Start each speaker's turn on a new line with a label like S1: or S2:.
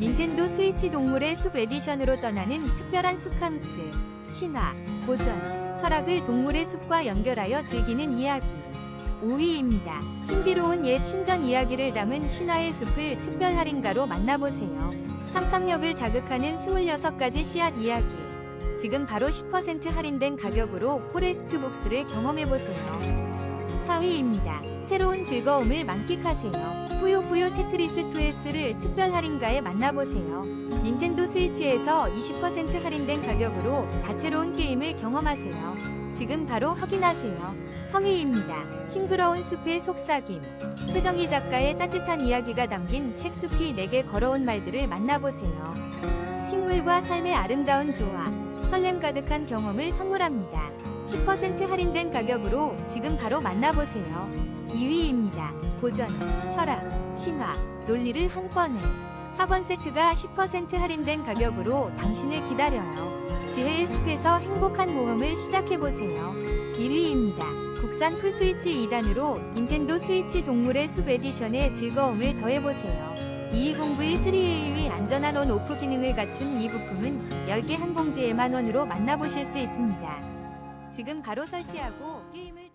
S1: 닌텐도 스위치 동물의 숲 에디션으로 떠나는 특별한 숲캉스, 신화, 보전, 철학을 동물의 숲과 연결하여 즐기는 이야기. 5위입니다. 신비로운 옛 신전 이야기를 담은 신화의 숲을 특별 할인가로 만나보세요. 상상력을 자극하는 26가지 씨앗 이야기. 지금 바로 10% 할인된 가격으로 포레스트 북스를 경험해보세요. 4위입니다. 새로운 즐거움을 만끽하세요. 뿌요뿌요 테트리스 2S를 특별 할인가에 만나보세요. 닌텐도 스위치에서 20% 할인된 가격으로 다채로운 게임을 경험하세요. 지금 바로 확인하세요. 3위입니다. 싱그러운 숲의 속삭임. 최정희 작가의 따뜻한 이야기가 담긴 책 숲이 내게 걸어온 말들을 만나보세요. 식물과 삶의 아름다운 조화, 설렘 가득한 경험을 선물합니다. 10% 할인된 가격으로 지금 바로 만나보세요. 2위입니다. 고전, 철학, 신화, 논리를 한 권에 4권 세트가 10% 할인된 가격으로 당신을 기다려요. 지혜의 숲에서 행복한 모험을 시작해보세요. 1위입니다. 국산 풀스위치 2단으로 닌텐도 스위치 동물의 숲 에디션의 즐거움을 더해보세요. 220V3AU의 안전한 온오프 기능을 갖춘 이 부품은 10개 한 봉지에만 원으로 만나보실 수 있습니다. 지금 바로 설치하고 게임을